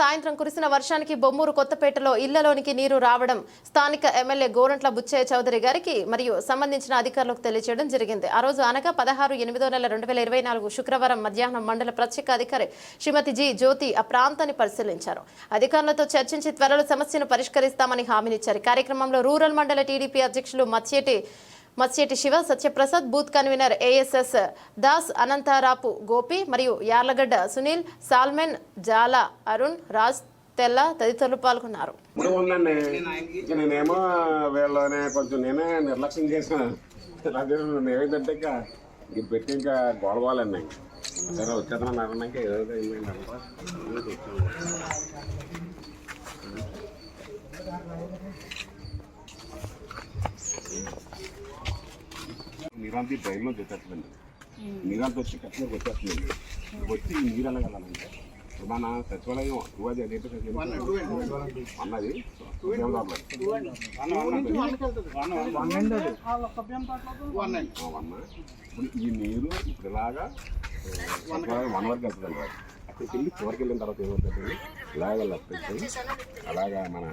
సాయంత్రం కురిసిన వర్షానికి బొమ్మూరు కొత్తపేటలో ఇళ్ళలోనికి నీరు రావడం స్థానిక ఎమ్మెల్యే గోరంట్ల బుచ్చయ్య చౌదరి గారికి మరియు సంబంధించిన అధికారులకు తెలియజేయడం జరిగింది. ఆ రోజు అనగా పదహారు ఎనిమిదో నెల రెండు వేల ఇరవై నాలుగు శుక్రవారం మధ్యాహ్నం మండల ప్రత్యేక అధికారి శ్రీమతి జి జ్యోతి ఆ ప్రాంతాన్ని పరిశీలించారు. అధికారులతో చర్చించి త్వరలో సమస్యను పరిష్కరిస్తామని హామీనిచ్చారు. కార్యక్రమంలో రూరల్ మండల టీడీపీ అధ్యక్షులు Matsyati Matsyati Siva Satyaprasad booth convener A S S Das Anantharapu Gopi మరియు యార్లగడ్డ సునీల్ సాల్మెన్ జాల అరుణ్ రాజ్ తెల్ల తదితరులు పాల్గొన్నారు. నేనేమో కొంచెం నేనే నిర్లక్ష్యం చేసిన. ఇంకా ఇది పెట్టి ఇంకా గొడవాలండి. సరే వచ్చేద్దాం అన్నాక ఏదో అయిందండి నీరంతా డ్రైన్లో వచ్చేస్తుందండి నీరంతా వచ్చి కట్టినకి వచ్చేస్తుందండి వచ్చి నీరు ఇప్పుడు మన సచివాలయం యువది సచివాలయం అన్నది ఈ నీరు ఇప్పుడు ఇలాగా వన్ వరకు వెళ్తుందండి అక్కడికి వెళ్ళి చివరికి వెళ్ళిన తర్వాత ఏమవుతుందండి ఇలాగ వెళ్ళి అలాగా మన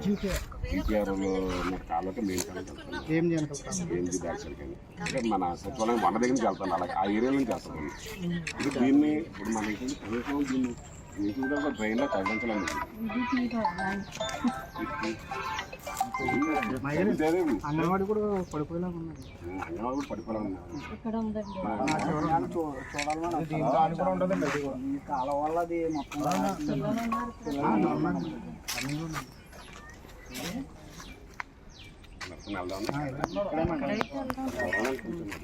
ఈపీఆర్లో ఉన్న కాళ్ళకి మేము కనుక ఏం చేయాలి ఏంది దాల్చడానికి అంటే మన సచివాలయం వంట దగ్గర నుంచి వెళ్తాను అలాగే ఆ ఏరియా నుంచి వెళ్తాను ఇప్పుడు దీన్ని ఇప్పుడు మనకి కనీసం దీన్ని ట్రైన్లో తగ్గించాలండి ఇదేదేమి? అంగన్వాడి కూడా పడిపోయేలా ఉన్నది అంగన్వాడి కూడా పడిపోవాలి ఈ కాలం వల్ల అది మొత్తం వెళ్దాం